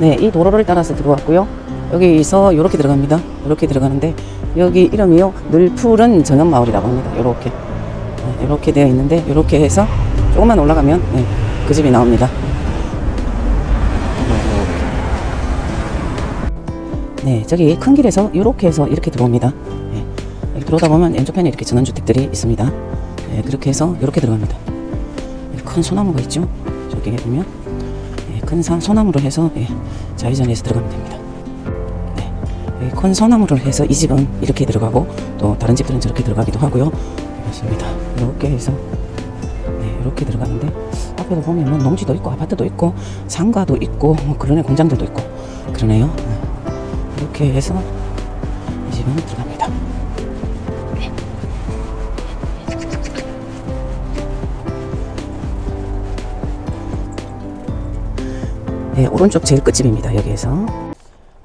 네, 이 도로를 따라서 들어왔고요. 여기서 이렇게 들어갑니다. 이렇게 들어가는데 여기 이름이요. 늘 푸른 전원마을이라고 합니다. 이렇게 네, 이렇게 되어 있는데 이렇게 해서 조금만 올라가면 네, 그 집이 나옵니다. 네, 저기 큰 길에서 이렇게 해서 이렇게 들어옵니다. 네, 여기 들어오다 보면 왼쪽편에 이렇게 전원주택들이 있습니다. 네, 그렇게 해서 이렇게 들어갑니다. 네, 큰 소나무가 있죠. 저기 보면 예, 큰 사- 소나무로 해서 예, 좌회전해서 들어가면 됩니다. 네, 큰 소나무를 해서 이 집은 이렇게 들어가고 또 다른 집들은 저렇게 들어가기도 하고요. 그렇습니다. 이렇게 해서 네, 이렇게 들어가는데 앞에도 보면 뭐 농지도 있고 아파트도 있고 상가도 있고 뭐 그러네 공장들도 있고 그러네요. 네. 이렇게 해서 이 집은 들어갑니다. 네, 오른쪽 제일 끝집입니다. 여기에서.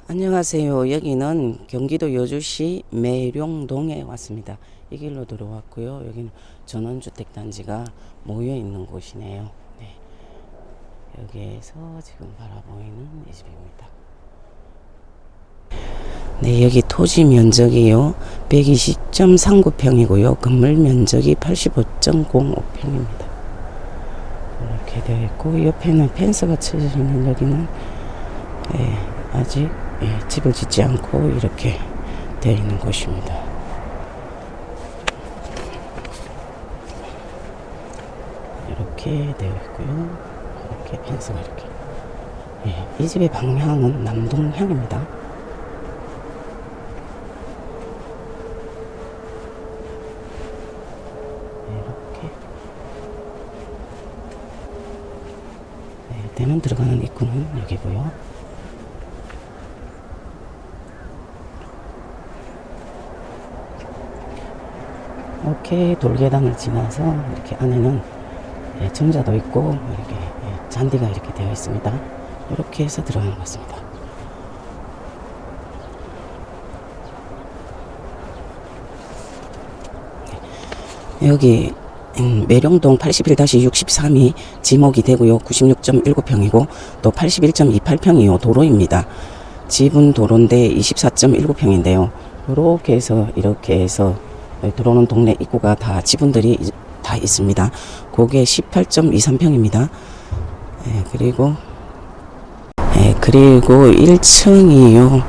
안녕하세요. 여기는 경기도 여주시 매룡동에 왔습니다. 이 길로 들어왔고요. 여기는 전원주택 단지가 모여 있는 곳이네요. 네. 여기에서 지금 바라보이는 이 집입니다. 네, 여기 토지 면적이요. 120.39평이고요. 건물 면적이 85.05평입니다. 이렇게 되어 있고 옆에는 펜스가 쳐져 있는 여기는 예, 아직 예, 집을 짓지 않고 이렇게 되어 있는 곳입니다. 이렇게 되어 있고요. 이렇게 펜스가 이렇게. 예, 이 집의 방향은 남동향입니다. 이렇게. 네, 대문 들어가는 입구는 여기고요. 이렇게 돌계단을 지나서 이렇게 안에는 예, 정자도 있고 이렇게 예, 잔디가 이렇게 되어 있습니다. 이렇게 해서 들어가는 것 같습니다. 네. 여기 음, 매룡동 81-63이 지목이 되고요. 96.19평이고 또 81.28평이요. 도로입니다. 집은 도로인데 24.19평인데요. 이렇게 해서 이렇게 해서 들어오는 동네 입구가 다 지분들이 이- 다 있습니다. 그게 18.23평입니다. 예, 그리고 예, 그리고 1층이요.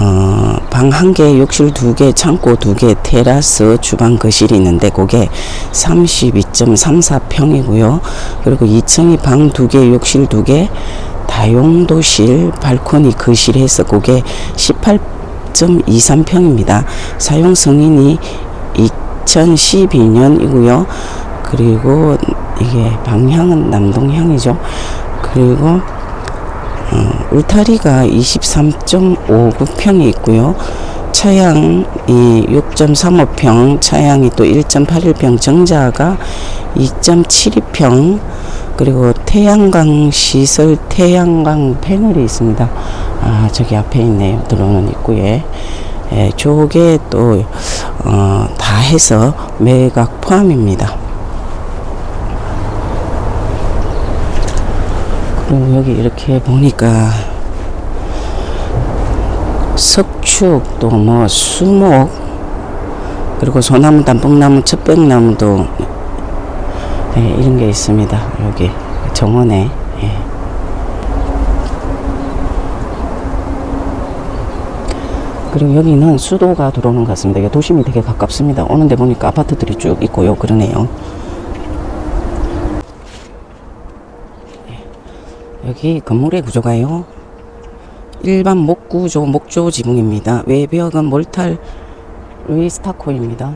어, 방 한 개, 욕실 두 개, 창고 두 개, 테라스, 주방, 거실이 있는데 그게 32.34평이고요. 그리고 2층이 방 두 개, 욕실 두 개, 다용도실, 발코니, 거실 해서 그게 18.23평입니다. 사용 승인이 2012년이고요. 그리고 이게 방향은 남동향이죠. 그리고 어, 울타리가 23.59평이 있고요. 차양이 6.35평, 차양이 또 1.81평, 정자가 2.72평, 그리고 태양광 시설, 태양광 패널이 있습니다. 아, 저기 앞에 있네요. 들어오는 입구에. 예, 저게 또, 어, 다 해서 매각 포함입니다. 그리고 여기 이렇게 보니까 석축 또 뭐 수목 그리고 소나무 단풍나무 첩백나무도 네, 이런 게 있습니다. 여기 정원에 예. 그리고 여기는 수도가 들어오는 것 같습니다. 도심이 되게 가깝습니다. 오는데 보니까 아파트들이 쭉 있고요. 그러네요 여기 건물의 구조가요. 일반 목구조, 목조 지붕입니다. 외벽은 몰탈 위스타코입니다.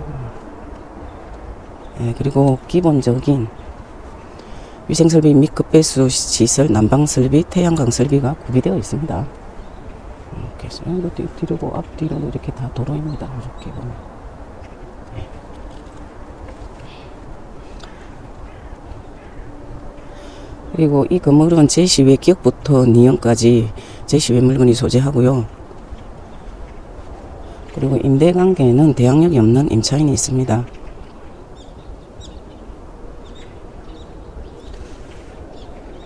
예, 그리고 기본적인 위생 설비 및 급배수 시설, 난방 설비, 태양광 설비가 구비되어 있습니다. 이렇게 해서 이것도 뒤로고 앞뒤로 이렇게 다 도로입니다. 이렇게 보면. 그리고 이 건물은 제시외 기역부터 니형까지 제시외 물건이 소재하고요. 그리고 임대 관계는 대항력이 없는 임차인이 있습니다.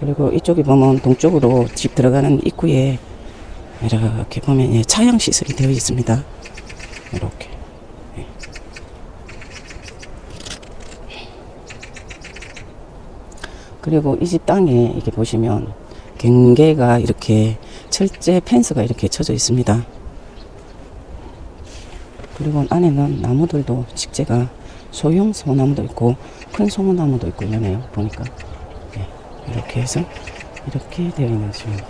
그리고 이쪽에 보면 동쪽으로 집 들어가는 입구에 이렇게 보면 예, 차양 시설이 되어 있습니다. 이렇게. 예. 그리고 이 집 땅에 이렇게 보시면 경계가 이렇게 철제 펜스가 이렇게 쳐져 있습니다. 그리고 안에는 나무들도 식재가 소형 소나무도 있고 큰 소나무도 있고 이러네요. 보니까 예, 이렇게 해서 이렇게 되어 있는 집입니다.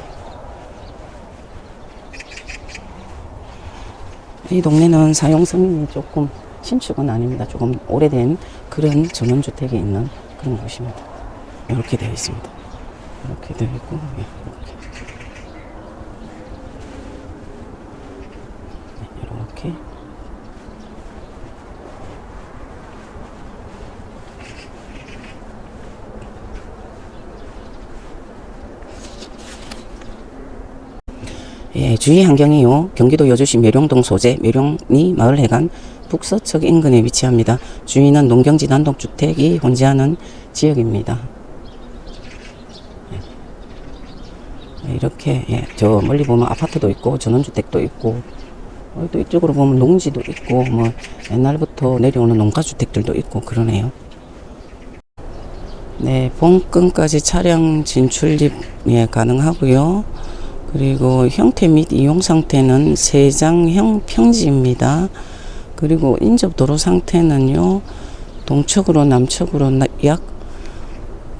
이 동네는 사용 승인이 조금 신축은 아닙니다. 조금 오래된 그런 전원주택이 있는 그런 곳입니다. 이렇게 되어 있습니다. 이렇게 되어 있고 예, 이렇게 네, 이렇게 예, 주위 환경이요. 경기도 여주시 묘령동 소재 묘령리 마을 해관 북서측 인근에 위치합니다. 주위는 농경지 단독주택이 혼재하는 지역입니다. 이렇게 예, 저 멀리 보면 아파트도 있고 전원주택도 있고 어, 또 이쪽으로 보면 농지도 있고 뭐 옛날부터 내려오는 농가주택들도 있고 그러네요. 네, 본건까지 차량 진출입 예, 가능하고요. 그리고 형태 및 이용 상태는 세장형 평지입니다. 그리고 인접 도로 상태는요. 동쪽으로 남쪽으로 나- 약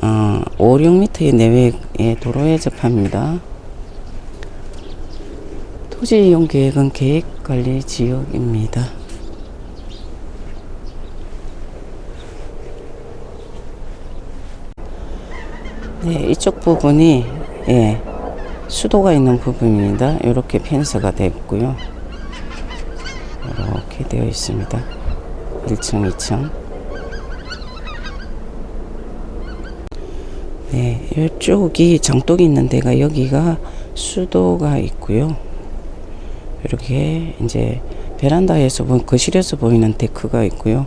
어, 5, 6m의 내외의 도로에 접합니다. 토지 이용 계획은 계획 관리 지역입니다. 네, 이쪽 부분이 예, 수도가 있는 부분입니다. 이렇게 펜스가 됐고요. 이렇게 되어 있습니다. 1층, 2층. 네, 이쪽이 장독이 있는 데가 여기가 수도가 있고요. 이렇게 이제 베란다에서 보 거실에서 보이는 데크가 있고요.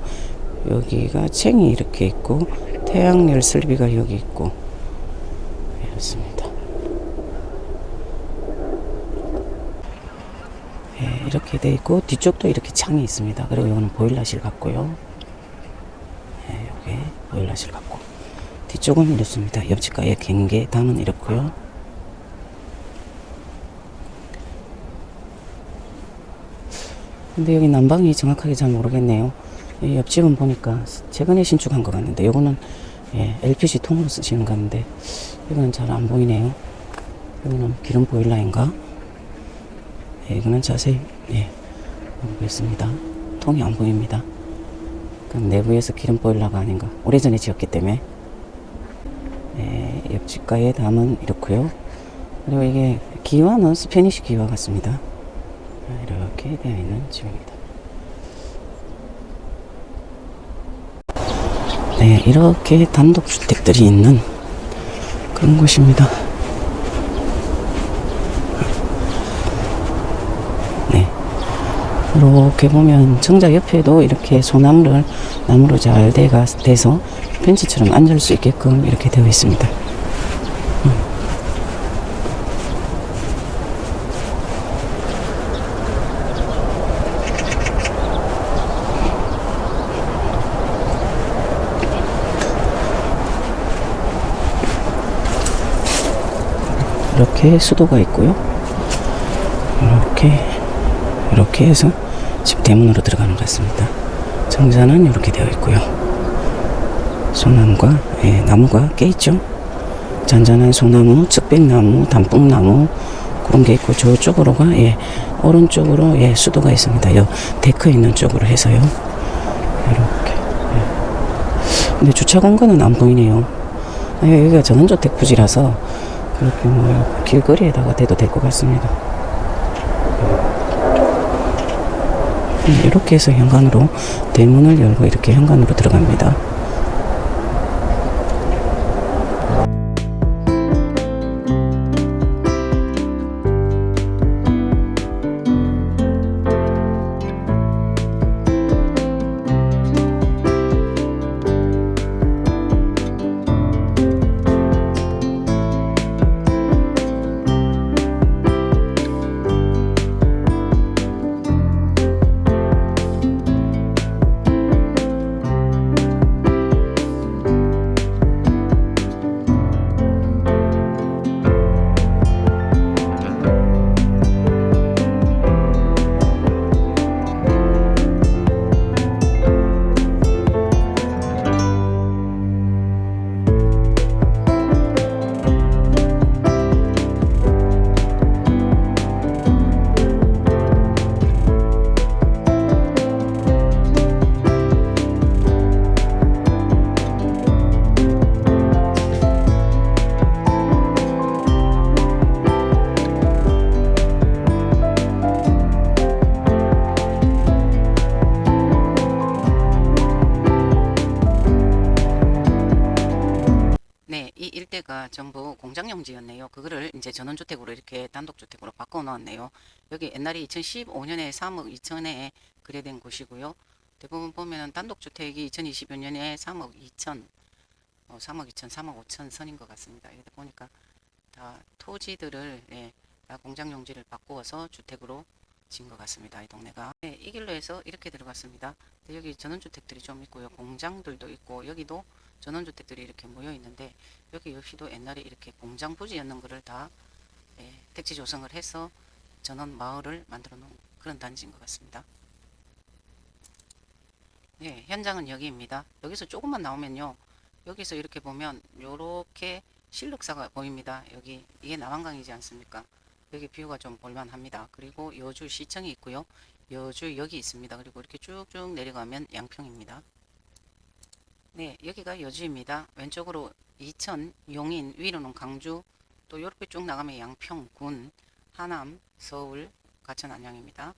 여기가 챙이 이렇게 있고 태양열 설비가 여기 있고 이렇습니다. 예, 이렇게 돼 있고 뒤쪽도 이렇게 창이 있습니다. 그리고 이거는 보일러실 같고요. 예, 여기 보일러실 같고 뒤쪽은 이렇습니다. 옆집과의 경계담은 이렇고요. 근데 여기 난방이 정확하게 잘 모르겠네요. 이 옆집은 보니까 최근에 신축한 것 같는데 요거는 예, LPG 통으로 쓰시는 것 같은데 이거는 잘 안 보이네요. 여기는 기름 보일러인가? 예, 이거는 자세히 예, 모르겠습니다. 통이 안 보입니다. 그럼 내부에서 기름 보일러가 아닌가? 오래전에 지었기 때문에 예, 옆집과의 담은 이렇고요. 그리고 이게 기와는 스페니쉬 기와 같습니다. 이렇게 되어 있는 집입니다. 네, 이렇게 단독주택들이 있는 그런 곳입니다. 네. 이렇게 보면 정자 옆에도 이렇게 소나무를 나무로 잘 돼가, 돼서 벤치처럼 앉을 수 있게끔 이렇게 되어 있습니다. 이렇게 수도가 있고요. 이렇게 이렇게 해서 집 대문으로 들어가는 것 같습니다. 정자는 이렇게 되어 있고요. 소나무가 예, 나무가 꽤 있죠. 잔잔한 소나무, 측백나무, 단풍나무 그런 게 있고 저쪽으로가 예, 오른쪽으로 예, 수도가 있습니다. 요 데크 있는 쪽으로 해서요. 이렇게. 예. 근데 주차 공간은 안 보이네요. 아, 여기가 전원주택 부지라서 그렇게 뭐 길거리에다가 대도 될 것 같습니다. 음, 이렇게 해서 현관으로 대문을 열고 이렇게 현관으로 들어갑니다. 이제 전원주택으로 이렇게 단독주택으로 바꿔 놓았네요. 여기 옛날에 2015년에 3억 2천에 거래된 곳이고요. 대부분 보면은 단독주택이 2025년에 3억 2천, 어, 3억 2천, 3억 5천 선인 것 같습니다. 이렇게 보니까 다 토지들을 예, 다 공장용지를 바꾸어서 주택으로 진것 같습니다. 이 동네가. 네, 이 길로 해서 이렇게 들어갔습니다. 여기 전원주택들이 좀 있고요. 공장들도 있고 여기도 전원주택들이 이렇게 모여 있는데 여기 역시도 옛날에 이렇게 공장 부지였는 거를 다 예, 택지 조성을 해서 전원 마을을 만들어 놓은 그런 단지인 것 같습니다. 예, 현장은 여기입니다. 여기서 조금만 나오면요. 여기서 이렇게 보면 요렇게 실륵사가 보입니다. 여기 이게 남한강이지 않습니까? 여기 뷰가 좀 볼만합니다. 그리고 여주 시청이 있고요. 여주 여기 있습니다. 그리고 이렇게 쭉쭉 내려가면 양평입니다. 네, 여기가 여주입니다. 왼쪽으로 이천, 용인, 위로는 강주, 또 이렇게 쭉 나가면 양평, 군, 하남, 서울, 가천, 안양입니다.